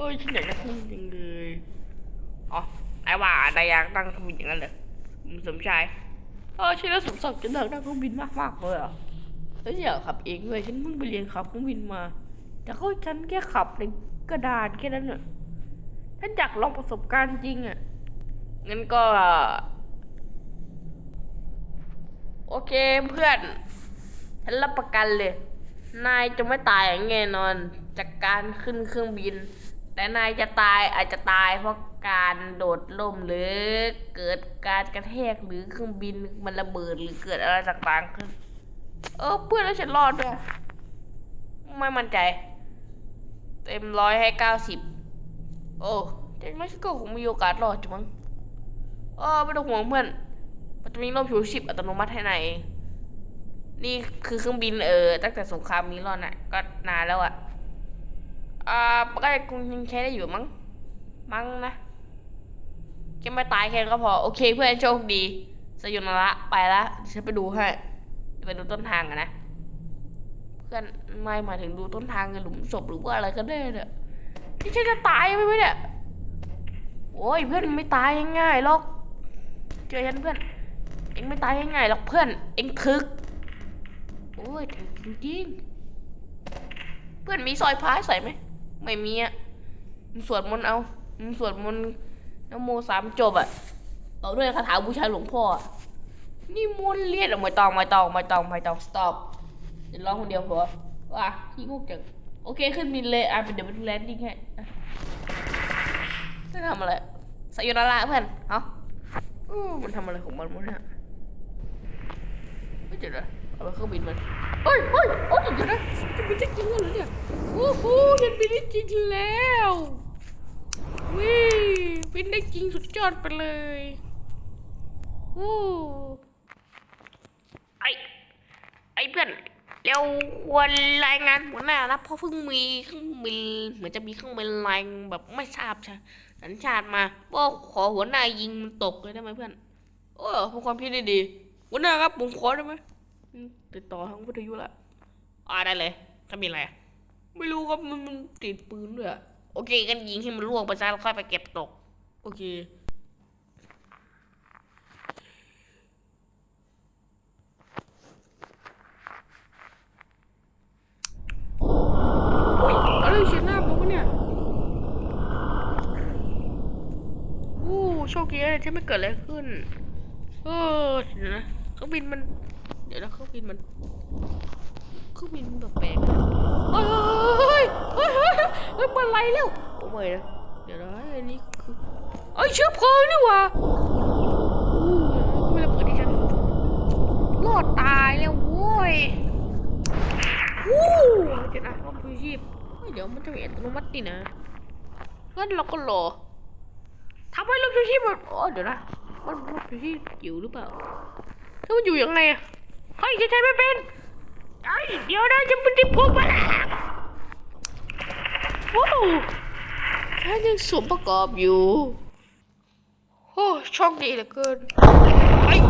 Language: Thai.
อ้ยฉันอยากได้เครื่องบินจริงเลยอ๋อไอ้ว่านายอยากตั้งเครื่องบินอย่างนั้นเหรออืมสมชายเออฉันน่าสมศักดิ์ฉันอยากนั่งเครื่องบินมากมากเลยอะแล้วอยากขับเองด้วยฉันเพิ่งไปเรียนขับเครื่องบินมา แต่ก็ฉันแค่ขับในกระดานแค่นั้นน่ะฉันอยากลองประสบการณ์จริงอะงั้นก็ โอเคเพื่อน ฉันรับประกันเลย นายจะไม่ตายอย่างแน่นอน จากการขึ้นเครื่องบิน แต่นายจะตายอาจจะตายเพราะการโดดล่มหรือเกิดการกระแทกหรือเครื่องบินมันระเบิดหรือเกิดอะไรต่างๆขึ้น เออเพื่อนแล้วฉันรอดด้วยไม่มั่นใจ เต็มร้อยให้เก้าสิบโอ้แต่ไม่ฉันก็คงมีโอกาสรอดจุมั้งเออไม่ต้องห่วงเพื่อน มันจะมีร่มชูชีพอัตโนมัติให้นายเองนี่คือเครื่องบินเออตั้งแต่สงครามนี้รอดน่ะ ก็นานแล้วอะ อ่าก็คงยังใช้ได้อยู่มั้ง มั้งนะแค่ไม่ตายแค่นั้นก็พอ โอเคเพื่อนโชคดี สยุนละไปละเดี๋ยวฉันไปดูให้ไปดูต้นทางอะนะ เพื่อนไม่หมายถึงดูต้นทางในหลุมศพหรือว่าอะไรก็ได้เนี่ยนี่ฉันจะตายไหมเนี่ย โอ้ยเพื่อนไม่ตายง่ายๆหรอก เจอฉันเพื่อน เอ็งไม่ตายง่ายๆหรอกเพื่อน เอ็งถึก โอ้ยถึกจริงๆ เพื่อนมีซอยพายใส่ไหม ไม่มีอะมึงสวดมนต์เอามึงสวดมนต์นโมสามจบอะต่อด้วยคาถาบูชาหลวงพ่อนี่มนเลียดอะไม่ต้องไม่ต้องไม่ต้องไม่ต้อง stop เดี๋ยวร้องคนเดียวพอว่าขี้งกจังโอเคขึ้นบินเลยอะเป็นเดี๋ยวไปดูแลนดิ้งให้อ่จะทำอะไรสายโยนาระเพื่อนเอ้าอู้มันทำอะไรของมันวะเนี่ยไม่เจอเลยเอาไปเครื่องบินมัน เฮ้ยเฮ้ยโอ้ยเดี๋ยวนะจะบินได้จริงเหรอเนี่ยโอ้โหฉันบินได้จริงแล้ววิบินได้จริงสุดยอดไปเลยโอ้ไอไอเพื่อนเราควรรายงานหัวหน้านะเพราะเพิ่งมีเครื่องบินเหมือนจะมีเครื่องบินแรงแบบไม่ทราบใช่สัญชาติมาก็ขอหัวหน้ายิงมันตกเลยได้ไหมเพื่อนโอ้เป็นความคิดที่ดีหัวหน้าครับผมขอได้ไหม ติดต่อทางวิทยุละอ่าได้เลย ถ้ามีอะไรอะไม่รู้ครับมันมันติดปืนด้วยอะโอเคกันยิงให้มันล่วงไปซะแล้วค่อยไปเก็บตก โอเคอุ้ยอะไรเฉียดหน้าผมวะเนี่ยโอ้โชคดีเลยที่ไม่เกิดอะไรขึ้น เออเดี๋ยวนะเครื่องบินมัน เดี๋ยวนะเครื่องบินมันเครื่องบินมันแปลกๆนะเฮ้ยเฮ้ยเฮ้ยเฮ้ยเฮ้ยมันอะไรแล้วโอ้ไม่นะเดี๋ยวนะอันนี้คือเอ้เชื้อเพลิงนี่หว่าอู้ก็ไม่ระเบิดที่ฉันรอดตายแล้วโว้ยวู้เดี๋ยวนะรถพชีพเฮ้ยเดี๋ยวมันจะมีอัตโนมัตินี่นะงั้นเราก็รอทำให้รถพชีพมันอ๋อเดี๋ยวนะมันรถพชีพอยู่หรือเปล่าถ้ามันอยู่ยังไงอะ เฮ้ยจะใช้ไม่เป็นไอ้ยเดี๋ยวนะจะเป็นที่พกมาแล้วว้าวฉันยังสมประกอบอยู่ โอ้ช่องดีเหลือเกินไอ้ย